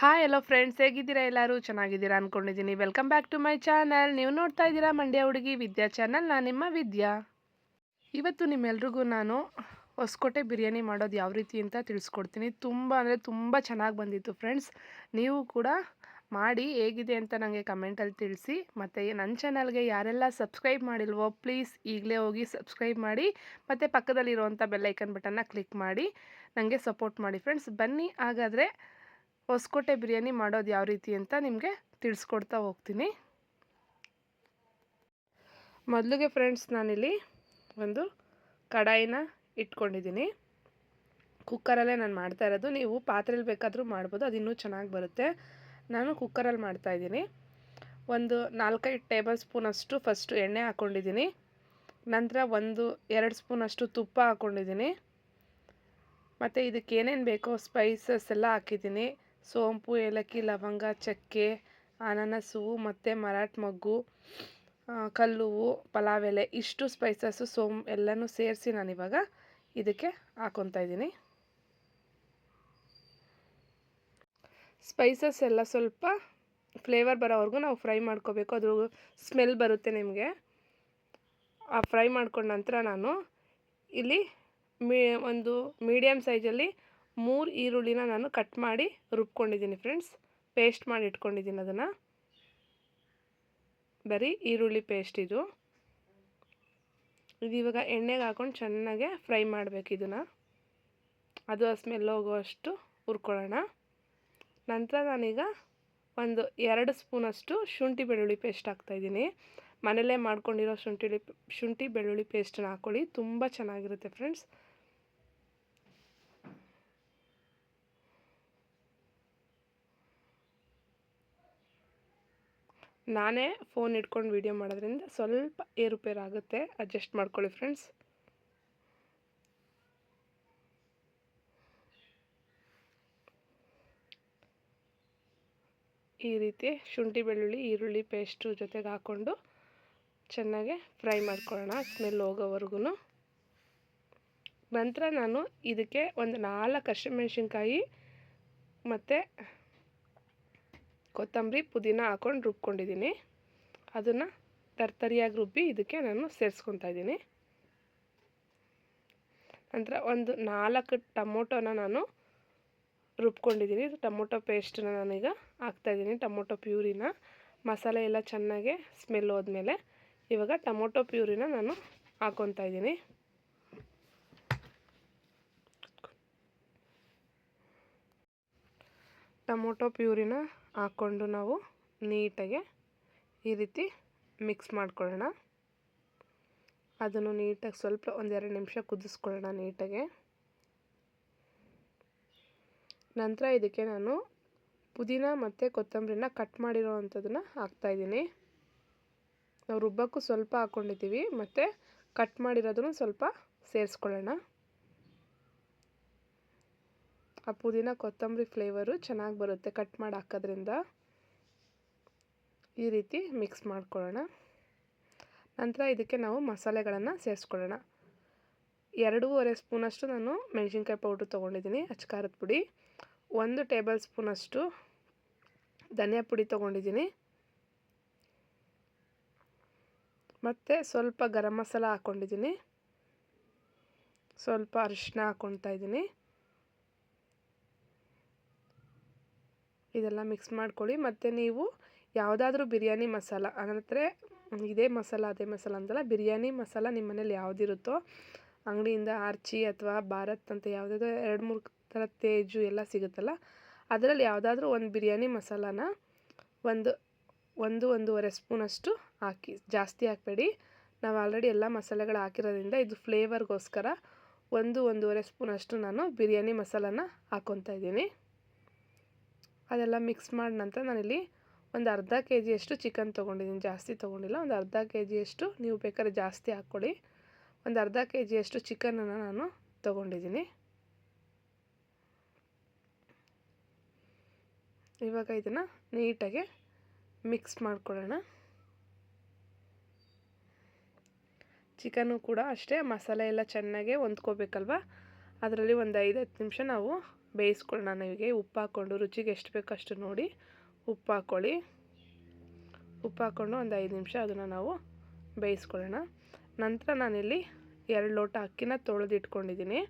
Hi ಎಲ್ಲೋ friends ಹೇಗಿದ್ದೀರಾ ಎಲ್ಲರೂ? ಚೆನ್ನಾಗಿದ್ದೀರಾ ಅಂದ್ಕೊಂಡಿದ್ದೀನಿ welcome back to my channel ನೀವು ನೋಡ್ತಾ ಇದ್ದೀರಾ ಮಂಡ್ಯ ಹುಡುಗಿ ವಿದ್ಯಾ ಚಾನಲ್ ನಾನು ನಿಮ್ಮ ವಿದ್ಯಾ. ಇವತ್ತು ನಿಮ್ಮೆಲ್ರಿಗೂ ನಾನು ಹೊಸಕೋಟೆ ಬಿರಿಯಾನಿ ಮಾಡೋದು ಯಾವ ರೀತಿ ಅಂತ ತಿಳಿಸ್ಕೊಡ್ತೀನಿ. ತುಂಬ ಅಂದರೆ ತುಂಬ ಚೆನ್ನಾಗಿ ಬಂದಿತ್ತು ಫ್ರೆಂಡ್ಸ್ ನೀವು ಕೂಡ ಮಾಡಿ ಹೇಗಿದೆ ಅಂತ ನನಗೆ ಕಮೆಂಟಲ್ಲಿ ತಿಳಿಸಿ. ಮತ್ತು ನನ್ನ ಚಾನಲ್ಗೆ ಯಾರೆಲ್ಲ ಸಬ್ಸ್ಕ್ರೈಬ್ ಮಾಡಿಲ್ವೋ ಪ್ಲೀಸ್ ಈಗಲೇ ಹೋಗಿ ಸಬ್ಸ್ಕ್ರೈಬ್ ಮಾಡಿ. ಮತ್ತು ಪಕ್ಕದಲ್ಲಿರುವಂಥ ಬೆಲ್ಲೈಕನ್ ಬಟನ್ನ ಕ್ಲಿಕ್ ಮಾಡಿ. ನನಗೆ ಸಪೋರ್ಟ್ ಮಾಡಿ ಫ್ರೆಂಡ್ಸ್ ಬನ್ನಿ, ಹಾಗಾದರೆ ಹೊಸಕೋಟೆ ಬಿರಿಯಾನಿ ಮಾಡೋದು ಯಾವ ರೀತಿ ಅಂತ ನಿಮಗೆ ತಿಳಿಸ್ಕೊಡ್ತಾ ಹೋಗ್ತೀನಿ. ಮೊದಲಿಗೆ ಫ್ರೆಂಡ್ಸ್ ನಾನಿಲ್ಲಿ ಒಂದು ಕಡಾಯಿನ ಇಟ್ಕೊಂಡಿದ್ದೀನಿ. ಕುಕ್ಕರಲ್ಲೇ ನಾನು ಮಾಡ್ತಾ ಇರೋದು. ನೀವು ಪಾತ್ರೆಯಲ್ಲಿ ಬೇಕಾದರೂ ಮಾಡ್ಬೋದು, ಅದು ಇನ್ನೂ ಚೆನ್ನಾಗಿ ಬರುತ್ತೆ. ನಾನು ಕುಕ್ಕರಲ್ಲಿ ಮಾಡ್ತಾಯಿದ್ದೀನಿ ಒಂದು ನಾಲ್ಕೈದು ಟೇಬಲ್ ಸ್ಪೂನಷ್ಟು ಫಸ್ಟು ಎಣ್ಣೆ ಹಾಕ್ಕೊಂಡಿದ್ದೀನಿ ನಂತರ ಒಂದು ಎರಡು ಸ್ಪೂನಷ್ಟು ತುಪ್ಪ ಹಾಕ್ಕೊಂಡಿದ್ದೀನಿ ಮತ್ತು ಇದಕ್ಕೆ ಏನೇನು ಬೇಕೋ ಸ್ಪೈಸಸ್ ಎಲ್ಲ ಹಾಕಿದ್ದೀನಿ. ಸೋಂಪು, ಏಲಕ್ಕಿ, ಲವಂಗ, ಚಕ್ಕೆ, ಅನಾನಸ್ ಹೂವು ಮತ್ತು ಮರಾಠ ಮೊಗ್ಗು ಕಲ್ಲುವು ಪಲಾವ್ ಎಲೆ ಇಷ್ಟು ಸ್ಪೈಸಸ್ಸು ಸೋಮ್ ಎಲ್ಲನೂ ಸೇರಿಸಿ ನಾನಿವಾಗ ಇದಕ್ಕೆ ಹಾಕೊತಾ ಇದ್ದೀನಿ. ಸ್ಪೈಸಸ್ ಎಲ್ಲ ಸ್ವಲ್ಪ ಫ್ಲೇವರ್ ಬರೋವರೆಗೂ ನಾವು ಫ್ರೈ ಮಾಡ್ಕೋಬೇಕು. ಅದ್ರ ಸ್ಮೆಲ್ ಬರುತ್ತೆ ನಿಮಗೆ. ಆ ಫ್ರೈ ಮಾಡ್ಕೊಂಡ ನಂತರ ನಾನು ಇಲ್ಲಿ ಮೀ, ಒಂದು ಮೀಡಿಯಮ್ ಸೈಜಲ್ಲಿ ಮೂರು ಈರುಳ್ಳಿನ ನಾನು ಕಟ್ ಮಾಡಿ ರುಬ್ಕೊಂಡಿದ್ದೀನಿ ಫ್ರೆಂಡ್ಸ್ ಪೇಸ್ಟ್ ಮಾಡಿ ಇಟ್ಕೊಂಡಿದ್ದೀನಿ ಅದನ್ನು. ಬರೀ ಈರುಳ್ಳಿ ಪೇಸ್ಟ್ ಇದು. ಇದು ಇವಾಗ ಎಣ್ಣೆಗೆ ಹಾಕೊಂಡು ಚೆನ್ನಾಗೆ ಫ್ರೈ ಮಾಡಬೇಕು ಇದನ್ನು. ಅದು ಆ ಸ್ಮೆಲ್ ಹೋಗುವಷ್ಟು ಹುರ್ಕೊಳ್ಳೋಣ. ನಂತರ ನಾನೀಗ ಒಂದು ಎರಡು ಸ್ಪೂನಷ್ಟು ಶುಂಠಿ ಬೆಳ್ಳುಳ್ಳಿ ಪೇಸ್ಟ್ ಹಾಕ್ತಾಯಿದ್ದೀನಿ ಮನೇಲೇ ಮಾಡ್ಕೊಂಡಿರೋ ಶುಂಠಿ ಶುಂಠಿ ಬೆಳ್ಳುಳ್ಳಿ ಪೇಸ್ಟನ್ನು ಹಾಕ್ಕೊಳ್ಳಿ ತುಂಬ ಚೆನ್ನಾಗಿರುತ್ತೆ ಫ್ರೆಂಡ್ಸ್ ನಾನೇ ಫೋನ್ ಇಟ್ಕೊಂಡು ವೀಡಿಯೋ ಮಾಡೋದ್ರಿಂದ ಸ್ವಲ್ಪ ಏರುಪೇರು ಆಗುತ್ತೆ ಅಡ್ಜಸ್ಟ್ ಮಾಡ್ಕೊಳ್ಳಿ ಫ್ರೆಂಡ್ಸ್ ಈ ರೀತಿ ಶುಂಠಿ, ಬೆಳ್ಳುಳ್ಳಿ, ಈರುಳ್ಳಿ ಪೇಸ್ಟು ಜೊತೆಗೆ ಹಾಕ್ಕೊಂಡು ಚೆನ್ನಾಗೆ ಫ್ರೈ ಮಾಡ್ಕೊಳ್ಳೋಣ ಸ್ಮೆಲ್ ಹೋಗೋವರೆಗೂ ನಂತರ ನಾನು ಇದಕ್ಕೆ ಒಂದು ನಾಲ್ಕು ಹಸಿಮೆಣ್ಸಿನ್ಕಾಯಿ ಮತ್ತು ಕೊತ್ತಂಬರಿ, ಪುದೀನ ಹಾಕ್ಕೊಂಡು ರುಬ್ಕೊಂಡಿದ್ದೀನಿ. ಅದನ್ನು ತರ್ತರಿಯಾಗಿ ರುಬ್ಬಿ ಇದಕ್ಕೆ ನಾನು ಸೇರಿಸ್ಕೊತಾ ಇದ್ದೀನಿ. ನಂತರ ಒಂದು ನಾಲ್ಕು ಟೊಮೊಟೊನ ನಾನು ರುಬ್ಕೊಂಡಿದ್ದೀನಿ. ಟೊಮೊಟೊ ಪೇಸ್ಟನ್ನ ನಾನೀಗ ಹಾಕ್ತಾಯಿದ್ದೀನಿ ಟೊಮೊಟೊ ಪ್ಯೂರಿನ ಮಸಾಲೆ ಎಲ್ಲ ಚೆನ್ನಾಗೆ ಸ್ಮೆಲ್ ಹೋದ್ಮೇಲೆ ಇವಾಗ ಟೊಮೊಟೊ ಪ್ಯೂರಿನ ನಾನು ಹಾಕ್ಕೊತಾ ಇದ್ದೀನಿ. ಟೊಮೊಟೊ ಪ್ಯೂರಿನ ಹಾಕ್ಕೊಂಡು ನಾವು ನೀಟಾಗೆ ಈ ರೀತಿ ಮಿಕ್ಸ್ ಮಾಡ್ಕೊಳ್ಳೋಣ. ಅದನ್ನು ನೀಟಾಗಿ ಸ್ವಲ್ಪ ಒಂದೆರಡು ನಿಮಿಷ ಕುದಿಸ್ಕೊಳ್ಳೋಣ ನೀಟಾಗೆ. ನಂತರ ಇದಕ್ಕೆ ನಾನು ಪುದೀನ ಮತ್ತು ಕೊತ್ತಂಬರಿನ ಕಟ್ ಮಾಡಿರೋ ಅಂಥದ್ದನ್ನು ಹಾಕ್ತಾಯಿದ್ದೀನಿ ನಾವು ರುಬ್ಬಕ್ಕೂ ಸ್ವಲ್ಪ ಹಾಕ್ಕೊಂಡಿದ್ದೀವಿ ಮತ್ತು ಕಟ್ ಮಾಡಿರೋದನ್ನು ಸ್ವಲ್ಪ ಸೇರಿಸ್ಕೊಳ್ಳೋಣ. ಆ ಪುದೀನ ಕೊತ್ತಂಬರಿ ಫ್ಲೇವರು ಚೆನ್ನಾಗಿ ಬರುತ್ತೆ ಕಟ್ ಮಾಡಿ ಹಾಕೋದ್ರಿಂದ. ಈ ರೀತಿ ಮಿಕ್ಸ್ ಮಾಡ್ಕೊಳ್ಳೋಣ. ನಂತರ ಇದಕ್ಕೆ ನಾವು ಮಸಾಲೆಗಳನ್ನು ಸೇರಿಸ್ಕೊಳ್ಳೋಣ. ಎರಡೂವರೆ ಸ್ಪೂನಷ್ಟು ನಾನು ಮೆಣಸಿನ್ಕಾಯಿ ಪೌಡ್ರ್ ತೊಗೊಂಡಿದ್ದೀನಿ ಅಚ್ಕಾರದ ಪುಡಿ. ಒಂದು ಟೇಬಲ್ ಸ್ಪೂನಷ್ಟು ಧನಿಯಾ ಪುಡಿ ತೊಗೊಂಡಿದ್ದೀನಿ. ಮತ್ತು ಸ್ವಲ್ಪ ಗರಂ ಮಸಾಲ ಹಾಕ್ಕೊಂಡಿದ್ದೀನಿ ಸ್ವಲ್ಪ ಅರಿಶಿನ ಹಾಕ್ಕೊತಾ ಇದ್ದೀನಿ. ಇದೆಲ್ಲ ಮಿಕ್ಸ್ ಮಾಡ್ಕೊಳ್ಳಿ. ಮತ್ತು ನೀವು ಯಾವುದಾದ್ರೂ ಬಿರಿಯಾನಿ ಮಸಾಲ ಅಂದರೆ ಇದೇ ಮಸಾಲ, ಅದೇ ಮಸಾಲ ಅಂತಲ್ಲ, ಬಿರಿಯಾನಿ ಮಸಾಲ ನಿಮ್ಮ ಮನೇಲಿ ಯಾವುದಿರುತ್ತೋ, ಅಂಗಡಿಯಿಂದ ಆರ್ಚಿ ಅಥವಾ ಭಾರತ್ ಅಂತ ಯಾವುದಾದ್ರೂ ಎರಡು, ಮೂರು ಥರ ತೇಜು ಎಲ್ಲ ಸಿಗುತ್ತಲ್ಲ, ಅದರಲ್ಲಿ ಯಾವುದಾದ್ರೂ ಒಂದು ಬಿರಿಯಾನಿ ಮಸಾಲಾನ ಒಂದು ಒಂದು, ಒಂದೂವರೆ ಸ್ಪೂನಷ್ಟು ಹಾಕಿ, ಜಾಸ್ತಿ ಹಾಕಬೇಡಿ. ನಾವು ಆಲ್ರೆಡಿ ಎಲ್ಲ ಮಸಾಲೆಗಳು ಹಾಕಿರೋದ್ರಿಂದ ಇದು ಫ್ಲೇವರ್ಗೋಸ್ಕರ ಒಂದು, ಒಂದೂವರೆ ಸ್ಪೂನಷ್ಟು ನಾನು ಬಿರಿಯಾನಿ ಮಸಾಲಾನ ಹಾಕ್ಕೊತಾ ಇದ್ದೀನಿ. ಅದೆಲ್ಲ ಮಿಕ್ಸ್ ಮಾಡಿದ ನಂತರ ನಾನಿಲ್ಲಿ ಒಂದು ಅರ್ಧ ಕೆ ಜಿಯಷ್ಟು ಚಿಕನ್ ತೊಗೊಂಡಿದ್ದೀನಿ ಜಾಸ್ತಿ ತೊಗೊಂಡಿಲ್ಲ, ಒಂದು ಅರ್ಧ ಕೆ ಜಿಯಷ್ಟು ನೀವು ಬೇಕಾದ್ರೆ ಜಾಸ್ತಿ ಹಾಕ್ಕೊಳ್ಳಿ ಒಂದು ಅರ್ಧ ಕೆ ಜಿಯಷ್ಟು ಚಿಕನನ್ನು ನಾನು ತೊಗೊಂಡಿದ್ದೀನಿ ಇವಾಗ ಇದನ್ನು ನೀಟಾಗಿ ಮಿಕ್ಸ್ ಮಾಡ್ಕೊಳ್ಳೋಣ. ಚಿಕನ್ನು ಕೂಡ ಅಷ್ಟೇ, ಮಸಾಲೆ ಎಲ್ಲ ಚೆನ್ನಾಗೆ ಹೊಂದ್ಕೋಬೇಕಲ್ವ? ಅದರಲ್ಲಿ ಒಂದು ಐದು ಹತ್ತು ನಿಮಿಷ ನಾವು ಬೇಯಿಸ್ಕೊಳ್ಳೋಣ. ನಿಮಗೆ ಉಪ್ಪು ಹಾಕ್ಕೊಂಡು ರುಚಿಗೆ ಎಷ್ಟು ಬೇಕೋ ಅಷ್ಟು ನೋಡಿ ಉಪ್ಪು ಹಾಕ್ಕೊಳ್ಳಿ. ಉಪ್ಪು ಹಾಕ್ಕೊಂಡು ಒಂದು ಐದು ನಿಮಿಷ ಅದನ್ನು ನಾವು ಬೇಯಿಸ್ಕೊಳ್ಳೋಣ. ನಂತರ ನಾನಿಲ್ಲಿ ಎರಡು ಲೋಟ ಅಕ್ಕಿನ ತೊಳೆದು ಇಟ್ಕೊಂಡಿದ್ದೀನಿ.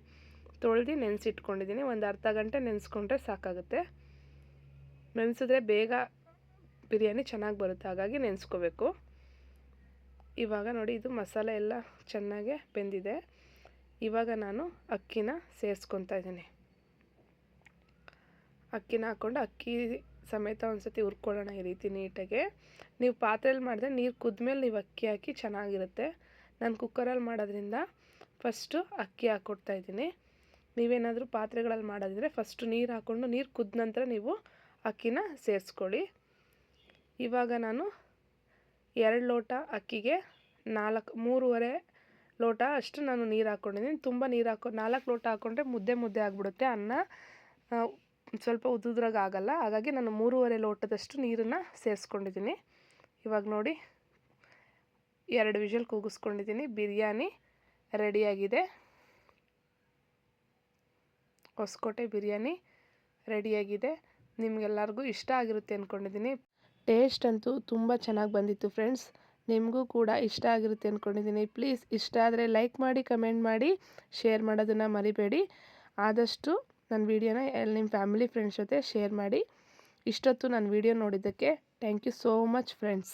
ತೊಳೆದು ನೆನೆಸಿಟ್ಕೊಂಡಿದ್ದೀನಿ. ಒಂದು ಅರ್ಧ ಗಂಟೆ ನೆನೆಸ್ಕೊಂಡ್ರೆ ಸಾಕಾಗುತ್ತೆ. ನೆನೆಸಿದ್ರೆ ಬೇಗ ಬಿರಿಯಾನಿ ಚೆನ್ನಾಗಿ ಬರುತ್ತೆ. ಹಾಗಾಗಿ ನೆನೆಸ್ಕೋಬೇಕು. ಇವಾಗ ನೋಡಿ, ಇದು ಮಸಾಲೆ ಎಲ್ಲ ಚೆನ್ನಾಗೆ ಬೆಂದಿದೆ. ಇವಾಗ ನಾನು ಅಕ್ಕಿನ ಸೇರಿಸ್ಕೊತಾ ಇದ್ದೀನಿ. ಅಕ್ಕಿನ ಹಾಕ್ಕೊಂಡು ಅಕ್ಕಿ ಸಮೇತ ಒಂದು ಸತಿ ಹುರ್ಕೊಳ್ಳೋಣ ಈ ರೀತಿ ನೀಟಾಗೆ. ನೀವು ಪಾತ್ರೆಯಲ್ಲಿ ಮಾಡಿದ್ರೆ ನೀರು ಕುದ್ಮೇಲೆ ನೀವು ಅಕ್ಕಿ ಹಾಕಿ ಚೆನ್ನಾಗಿರುತ್ತೆ. ನಾನು ಕುಕ್ಕರಲ್ಲಿ ಮಾಡೋದ್ರಿಂದ ಫಸ್ಟು ಅಕ್ಕಿ ಹಾಕ್ಕೊಡ್ತಾ ಇದ್ದೀನಿ. ನೀವೇನಾದರೂ ಪಾತ್ರೆಗಳಲ್ಲಿ ಮಾಡೋದಿದ್ರೆ ಫಸ್ಟು ನೀರು ಹಾಕ್ಕೊಂಡು ನೀರು ಕುದ್ದ ನಂತರ ನೀವು ಅಕ್ಕಿನ ಸೇರಿಸ್ಕೊಳ್ಳಿ. ಇವಾಗ ನಾನು ಎರಡು ಲೋಟ ಅಕ್ಕಿಗೆ ನಾಲ್ಕು, ಮೂರುವರೆ ಲೋಟ ಅಷ್ಟು ನಾನು ನೀರು ಹಾಕ್ಕೊಂಡಿದ್ದೀನಿ ತುಂಬ ನೀರು ಹಾಕೊ ನಾಲ್ಕು ಲೋಟ ಹಾಕ್ಕೊಂಡ್ರೆ ಮುದ್ದೆ ಮುದ್ದೆ ಆಗಿಬಿಡುತ್ತೆ. ಅನ್ನ ಸ್ವಲ್ಪ ಉದ್ದುದ್ರಾಗ ಆಗಲ್ಲ. ಹಾಗಾಗಿ ನಾನು ಮೂರುವರೆ ಲೋಟದಷ್ಟು ನೀರನ್ನು ಸೇರಿಸ್ಕೊಂಡಿದ್ದೀನಿ. ಇವಾಗ ನೋಡಿ, ಎರಡು ವಿಷಲ್ ಕೂಗಿಸ್ಕೊಂಡಿದ್ದೀನಿ. ಬಿರಿಯಾನಿ ರೆಡಿಯಾಗಿದೆ. ಹೊಸಕೋಟೆ ಬಿರಿಯಾನಿ ರೆಡಿಯಾಗಿದೆ. ನಿಮಗೆಲ್ಲರಿಗೂ ಇಷ್ಟ ಆಗಿರುತ್ತೆ ಅಂದ್ಕೊಂಡಿದ್ದೀನಿ ಟೇಸ್ಟ್ ಅಂತೂ ತುಂಬ ಚೆನ್ನಾಗಿ ಬಂದಿತ್ತು ಫ್ರೆಂಡ್ಸ್. ನಿಮಗೂ ಕೂಡ ಇಷ್ಟ ಆಗಿರುತ್ತೆ ಅಂದ್ಕೊಂಡಿದ್ದೀನಿ ಪ್ಲೀಸ್ ಇಷ್ಟ ಆದರೆ ಲೈಕ್ ಮಾಡಿ, ಕಮೆಂಟ್ ಮಾಡಿ, ಶೇರ್ ಮಾಡೋದನ್ನು ಮರಿಬೇಡಿ. ಆದಷ್ಟು ನನ್ನ ವೀಡಿಯೋನ ಎಲ್ಲಿ ನಿಮ್ಮ ಫ್ಯಾಮಿಲಿ ಫ್ರೆಂಡ್ಸ್ ಜೊತೆ ಶೇರ್ ಮಾಡಿ. ಇಷ್ಟೊತ್ತು ನನ್ನ ವೀಡಿಯೋ ನೋಡಿದ್ದಕ್ಕೆ thank you so much friends.